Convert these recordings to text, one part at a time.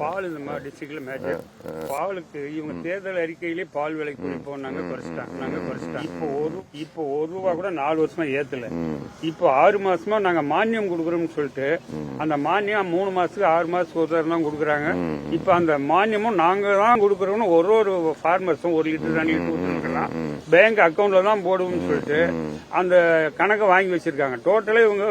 பால் இந்த மாதிரி டிஸ்ட்ரிக்ட்ல மேஜர் பாலுக்கு இவங்க தேர்தல் அறிக்கையிலே பால் விலை குறைப்போம் நாங்க குறைச்சிட்டாங்க நாங்க குறைச்சிட்டாங்க இப்போ ஒரு இப்போ ஒரு ரூபா கூட நாலு வருஷமா ஏத்தல. இப்போ ஆறு மாசமா நாங்க மானியம் கொடுக்குறோம்னு சொல்லிட்டு அந்த மானியம் மூணு மாசத்துக்கு ஆறு மாசத்துக்கு ஒரு தரம் தான் கொடுக்குறாங்க. இப்போ அந்த மானியமும் நாங்க தான் கொடுக்குறோம்னு ஒரு ஒரு ஃபார்மர்ஸும் ஒரு லிட்டர் ரெண்டு லிட்டர் கொடுத்துருக்கலாம் பேங்க் அக்கவுண்ட்ல தான் போடுவோம்னு சொல்லிட்டு அந்த கணக்கை வாங்கி வச்சிருக்காங்க. டோட்டலே இவங்க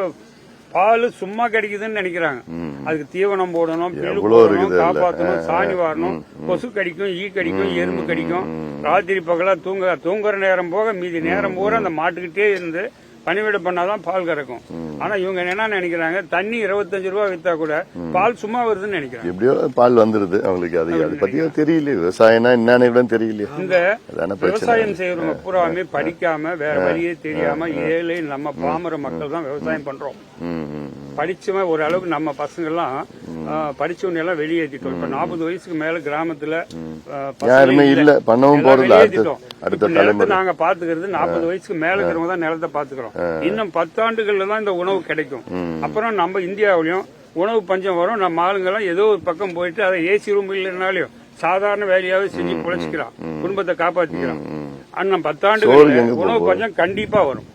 பால் சும்மா கிடைக்குதுன்னு நினைக்கிறாங்க. அதுக்கு தீவனம் போடணும் பில்லு. காப்பாற்றணும் சாணி வாரணும் கொசு கடிக்கும் ஈ கடிக்கும் எறும்பு கடிக்கும். ராத்திரி பகலா தூங்க தூங்குற நேரம் போக மீதி நேரம் பூரா அந்த மாட்டுக்கிட்டே இருந்து பணிவிட பண்ணாதான் பால் கறக்கும். ஆனா இவங்க என்ன நினைக்கிறாங்க தண்ணி இருபத்தஞ்சு ரூபா வித்தா கூட பால் சும்மா வருதுன்னு நினைக்கிறாங்க. எப்படியோ பால் வந்துருது அவங்களுக்கு அது அதை பத்தியா தெரியல விவசாயம்னா என்னன்னு தெரியல இந்த விவசாயம் செய்யறவங்க பூராமே படிக்காம வேற வழியே தெரியாம ஏழை நம்ம பாமர மக்கள் தான் விவசாயம் பண்றோம். படிச்சவன் ஒரு அளவுக்கு நம்ம பசங்க எல்லாம் படிச்சவங்க எல்லாம் வெளியேற்றிட்டோம் இப்ப நாற்பது வயசுக்கு மேல கிராமத்துல யாருமே இல்ல. பண்ணவும் போறது. அடுத்த நிலத்தை நாங்க பாத்துக்கிறது நாற்பது வயசுக்கு மேல இருக்கிறவங்க தான் நிலத்தை பாத்துக்கிறோம். இன்னும் பத்தாண்டுகள்ல தான் இந்த உணவு கிடைக்கும். அப்புறம் நம்ம இந்தியாவிலயும் உணவு பஞ்சம் வரும். நம்ம ஆளுங்க எல்லாம் ஏதோ ஒரு பக்கம் போயிட்டு அதை ஏசி ரூம் இல்லைனாலையும் சாதாரண வேலையாவே செஞ்சு பொழைச்சிக்கிறான் குடும்பத்தை காப்பாத்திக்கிறான் பத்தாண்டுகள் எங்க உணவு? பஞ்சம் கண்டிப்பா வரும்.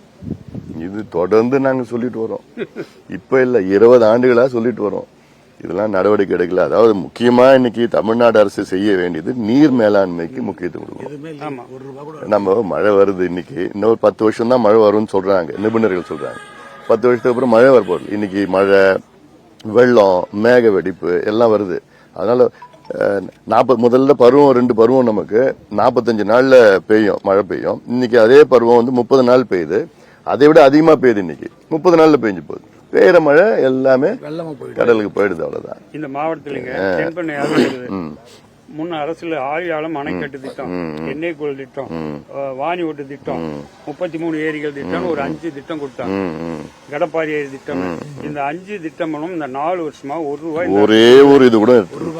இது தொடர்ந்து நாங்க சொல்லிட்டு வரோம். இப்ப இல்ல இருபது ஆண்டுகளா சொல்லிட்டு வரோம். இதெல்லாம் நடவடிக்கை எடுக்கல. அதாவது முக்கியமா இன்னைக்கு தமிழ்நாடு அரசு செய்ய வேண்டியது நீர் மேலாண்மைக்கு முக்கியத்துவம் கொடுக்கணும். ஆமா. நம்ம மழை வருது இன்னைக்கு. இன்னொரு பத்து வருஷம் தான் மழை வரும்னு சொல்றாங்க. நிபுணர்கள் சொல்றாங்க. பத்து வருஷத்துக்கு அப்புறம் மழை வரப்போகுது இன்னைக்கு மழை வெள்ளம் மேக வெடிப்பு எல்லாம் வருது. அதனால நாற்பது முதல்ல பருவம் ரெண்டு பருவம் நமக்கு நாற்பத்தஞ்சு நாள்ல பெய்யும் மழை பெய்யும். இன்னைக்கு அதே பருவம் வந்து முப்பது நாள் பெய்யுது. அதை விட அதிகமா பெய்யுது இன்னைக்கு. முப்பது நாள்ல பெஞ்சு போகுது. பெய்யற மழை எல்லாமே கடலுக்கு போயிடுது அவ்வளவுதான். இந்த மாவட்டத்திலங்க முன்ன அரசுல ஆழியாளம் அணைக்கட்டு திட்டம். எண்ணெய் குழல் திட்டம். வாணி ஓட்டு திட்டம். முப்பத்தி மூணு ஏரிகள் திட்டம் ஒரு அஞ்சு திட்டம் கொடுத்தாங்க. கடப்பாரி ஏரி திட்டம். இந்த அஞ்சு திட்டங்களும் இந்த நாலு வருஷமா ஒரு ரூபாய் ஒரே ஒரு இது கூட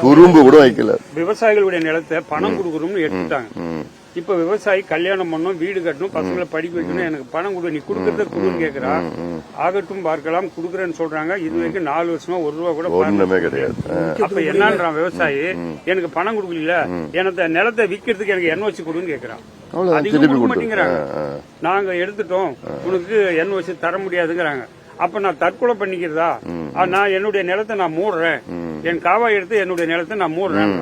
துரும்பு கூட வைக்கல. விவசாயிகளுடைய நிலத்தை பணம் கொடுக்கணும்னு எடுத்துட்டாங்க. இப்ப விவசாயி கல்யாணம் பண்ணணும் வீடு கட்டணும் பசங்களை படிக்க வைக்கணும் எனக்கு பணம் கொடு. நீ கொடுக்கறத கொடுன்னு கேக்குறா. ஆகட்டும் பார்க்கலாம் கொடுக்குறேன்னு சொல்றாங்க. இது வரைக்கும் நாலு வருஷமா ஒரு ரூபா கூட ஒண்ணுமே கிடையாது. அப்ப என்னன்றான் விவசாயி? எனக்கு பணம் கொடுக்கல எனக்கு நிலத்தை விக்கிறதுக்கு எனக்கு என்ஓசி கொடுன்னு கொடுத்து. மாட்டேங்கிறாங்க. நாங்க எடுத்துட்டோம். உனக்கு என்ஓசி தர முடியாதுங்கிறாங்க. அப்ப நான் தற்கொலை பண்ணிக்கிறதா? நான் என்னுடைய நிலத்தை நான் மூடுறேன். என் காவாய் எடுத்து என்னுடைய நிலத்தை நான் மூடுறேன்.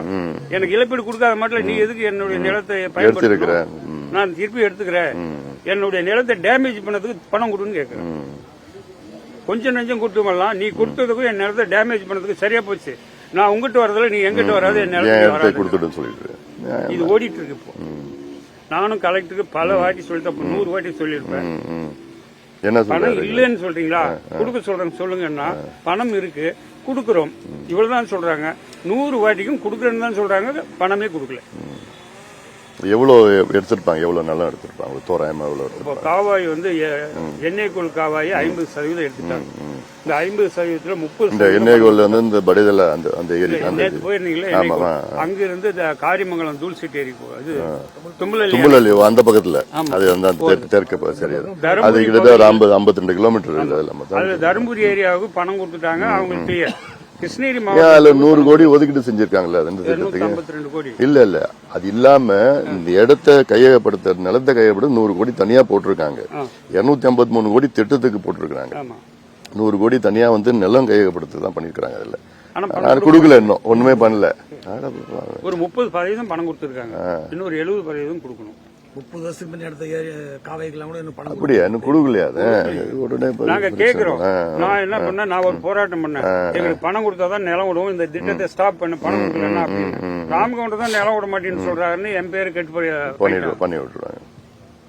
எனக்கு இழப்பீடு கொடுக்காத மட்டும் நீ எதுக்கு என்னுடைய நிலத்தை. பயன்படுத்தணும்? நான் திருப்பி எடுத்துக்கிறேன். என்னுடைய நிலத்தை டேமேஜ் பண்ணதுக்கு பணம் கொடுன்னு கேக்குறேன். கொஞ்சம் நெஞ்சம் கொடுத்துமெல்லாம் நீ கொடுத்ததுக்கும் என் நிலத்தை டேமேஜ் பண்ணதுக்கு சரியா போச்சு. நான் உங்ககிட்ட வரதுல நீ எங்கிட்ட வராது என் வராது கொடுத்துட்டு சொல்லிட்டு. நியாயம். இது ஓடிட்டு இருக்கு இப்போ. நானும் கலெக்டருக்கு பல வாட்டி சொல்லிட்டேன் நூறு வாட்டி சொல்லியிருப்பேன். என்ன பணம் இல்லைன்னு சொல்றீங்களா? கொடுக்க சொல்றேன் சொல்லுங்கன்னா பணம் இருக்கு கொடுக்குறோம். இவ்வளவுதான் சொல்றாங்க. நூறு வாட்டிக்கும் கொடுக்குறேன்னு தான் சொல்றாங்க பணமே கொடுக்கல. எவ்வளவு எடுத்திருப்பாங்க? எவ்வளவு நல்லா எடுத்திருப்பாங்க? ஒரு தோராயமா எவ்வளவு இப்போ காவாய் வந்து எண்ணெய் குள் காவாயை ஐம்பது சதவீதம் எடுத்துட்டாங்க. இந்த ஐம்பது சதவீதத்துல முப்பது இந்த எண்ணெய் கோல்ல வந்து இந்த படிதல அந்த அந்த ஏரி அந்த. போயிருந்தீங்களே ஆமா, எண்ணெய் குள். ஆமா. அங்க இருந்து இந்த காரிமங்கலம் தூள்சிட்டி ஏரி போ- இது தும்பலல்லி தும்பலல்லி அந்த பக்கத்துல. அது அந்த தெற்கு- தெற்கு பக்கம் சரியா அது. கிட்டத்தட்ட ஒரு ஐம்பது ஐம்பத்தி ரெண்டு கிலோமீட்டர் அதுல. அது தருமபுரி ஏரியாவுக்கு பணம் கொடுத்துட்டாங்க அவங்களுக்கு. கிருஷ்ணகிரி அதுல நூறு கோடி ஒதுக்கீடு செஞ்சிருக்காங்கல்ல அந்த திட்டத்துக்கு இல்ல இல்ல. அது இல்லாம இந்த இடத்த கையகப்படுத்த நிலத்தை கையகப்படுத்த நூறு கோடி தனியா போட்டிருக்காங்க. இருநூத்தி ஐம்பத்தி மூணு கோடி திட்டத்துக்கு போட்டிருக்காங்க நூறு கோடி தனியா வந்து நிலம் கையகப்படுத்த தான் பண்ணிருக்காங்க அதுல. நான் கொடுக்கல. இன்னும். ஒண்ணுமே பண்ணல. ஒரு முப்பது சதவீதம் பணம் கொடுத்துருக்காங்க. இன்னொரு எழுபது சதவீதம் கொடுக்கணும். முப்பது வருஷத்துக்கு முன்னாடி எடுத்த ஏரி கூட இன்னும் பணம் அப்படியா? இன்னும் கொடுக்கலையா அது? உடனே இப்ப நாங்க. கேக்குறோம். நான் என்ன பண்ணேன்? நான் ஒரு போராட்டம் பண்ணேன். எங்களுக்கு பணம் கொடுத்தாதான் நிலம் விடுவோம். இந்த திட்டத்தை ஸ்டாப் பண்ண பணம் கொடுக்கலன்னா அப்படின்னு. ராமகவுண்டர் தான் நிலம் விட மாட்டேன்னு சொல்றாருன்னு என் பேரு கெட்டு பண்ணி விட்டுருவாங்க.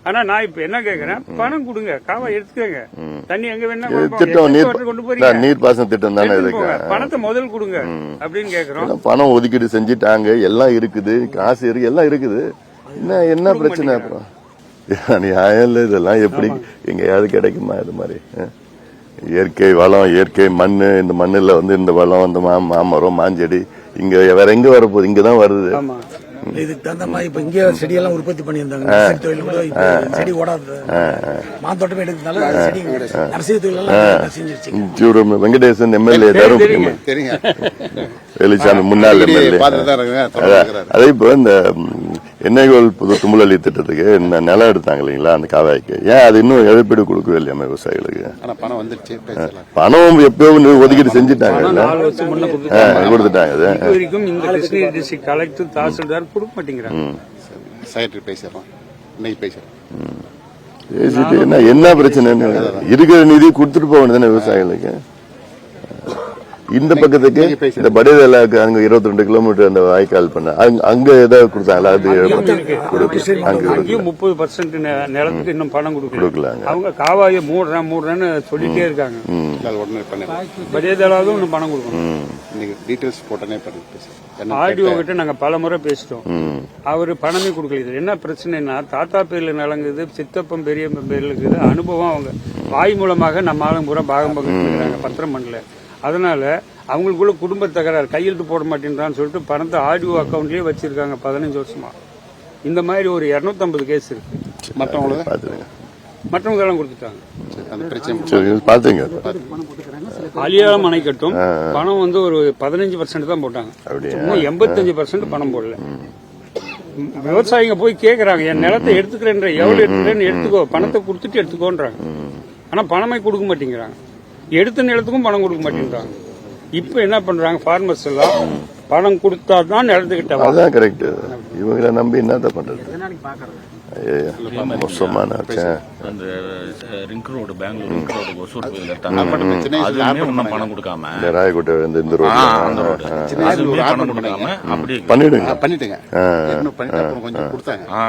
ஆனா நான் இப்ப என்ன கேக்குறேன்? பணம் கொடுங்க. காவா எடுத்துக்கங்க. தண்ணி எங்க வேணா. திட்டம் நீர் கொண்டு போறீங்க? நீர் பாசன திட்டம் தானே போங்க. பணத்தை முதல் கொடுங்க அப்படின்னு கேக்குறோம். பணம் ஒதுக்கீடு செஞ்சுட்டாங்க. எல்லாம் இருக்குது. காசு இருக்கு எல்லாம் இருக்குது. என்ன என்ன பிரச்சனை அப்புறம்? நியாயம் இல்ல இதெல்லாம் எப்படி எங்கேயாவது கிடைக்குமா இது மாதிரி? இயற்கை வளம் இயற்கை மண்ணு இந்த மண்ணுல வந்து இந்த வளம் இந்த மா மாமரம் மாஞ்செடி இங்க வேற எங்க வரப்போகுது இங்க தான் வருது. இதுக்கு தகுந்த மாதிரி இப்ப இங்கே செடியெல்லாம் உற்பத்தி பண்ணியிருந்தாங்க. தொழில் கூட செடி ஓடாது. மாந்தோட்டமே எடுக்கிறதுனால செடி நர்சரி தொழில் எல்லாம் செஞ்சிருச்சு. வெங்கடேசன் எம்எல்ஏ தருமபுரி தெரியுங்க. வெளிச்சாமி முன்னாள் எம்எல்ஏ. அதே இப்போ இந்த எண்ணெய்கோல் புது தும்பலி திட்டத்துக்கு இந்த நிலம் எடுத்தாங்க இல்லைங்களா அந்த காவாய்க்கு ஏன் அது இன்னும் இழப்பீடு கொடுக்கவே இல்லையா விவசாயிகளுக்கு? பணம் எப்பயோ ஒதுக்கீடு செஞ்சுட்டாங்க கொடுத்துட்டாங்க கிருஷ்ணகிரி டிஸ்ட்ரிக்ட் கலெக்டர் தாசில்தார் கொடுக்க மாட்டேங்கிறாங்க. இன்னைக்கு பேசுறோம் என்ன என்ன பிரச்சனைன்னு இருக்கிற நிதி கொடுத்துட்டு போக வேண்டியதானே விவசாயிகளுக்கு? இந்த பக்கத்துக்கு இந்த படேதலாக்கு அங்க இருபத்தி ரெண்டு கிலோமீட்டர் அந்த வாய்க்கால் பண்ண. அங்க- அங்க ஏதாவது கொடுத்தாங்களா அது. அங்க முப்பது பர்சன்ட் நிலத்துக்கு இன்னும் பணம் கொடுக்கல. கொடுக்கலாங்க அவங்க காவாயை மூடுறேன் மூடுறேன்னு சொல்லிட்டே இருக்காங்க. உடனே பரியதலாவும் இன்னும் பணம் கொடுக்கணும். இன்னைக்கு டீட்டெயில்ஸ் போட்டனே பண்ணி பேசுறேன் என்ன ஆர்டிஓ கிட்ட? நாங்க பல முறை பேசிட்டோம். அவரு பணமே கொடுக்கல. இது என்ன பிரச்சனைனா தாத்தா பேர்ல நிலங்குது சித்தப்பன் பெரிய பேர்ல இருக்குது அனுபவம் அவங்க. வாய் மூலமாக நம்ம ஆளுங்க பூரா பாகம் பகிர்ந்துக்கிறாங்க பத்திரம் பண்ணல. அதனால அவங்களுக்குள்ள குடும்ப தகராறு கையெழுத்து போட மாட்டேன்றான்னு சொல்லிட்டு பணத்தை ஆர்டிஓ அக்கௌண்ட்லயே வச்சிருக்காங்க பதினஞ்சு வருஷமா. இந்த மாதிரி ஒரு 250 கேஸ் இருக்கு. மற்றவங்களுக்கு பாத்துருங்க மற்றவங்க எல்லாம் கொடுத்துட்டாங்க. அலியாளம் அணைக்கட்டும். பணம் வந்து ஒரு பதினஞ்சு பர்சன்ட் தான் போட்டாங்க. எண்பத்தஞ்சு பர்சன்ட் பணம் போடல. விவசாயிங்க போய் கேக்குறாங்க என் நிலத்தை எடுத்துக்கிறேன்ற எவ்வளவு எடுத்துக்கிறேன்னு எடுத்துக்கோ பணத்தை கொடுத்துட்டு எடுத்துக்கோன்றாங்க. ஆனா பணமே கொடுக்க மாட்டேங்கிறாங்க. எடுத்த நிலத்துக்கும் பணம் கொடுக்க மாட்டேங்கிறாங்க இப்ப என்ன பண்றாங்க? ஃபார்மர்ஸ் எல்லாம் பணம் கொடுத்தா தான் நிலத்துக்கிட்ட வா. அதான் கரெக்ட் இவங்களை நம்பி என்னத்த பண்றது? மோசமான. அந்த ring road Bengaluru ring road Hosur கோயில் எடுத்தாங்க அதுவுமே இன்னும் பணம் கொடுக்காம இந்த ராயக்கோட்டை இந்த ரோடு. பணம் கொடுக்காம அப்படியே பண்ணிடுங்க. பண்ணிட்டுங்க. கொஞ்சம் கொடுத்தாங்க. ஆ.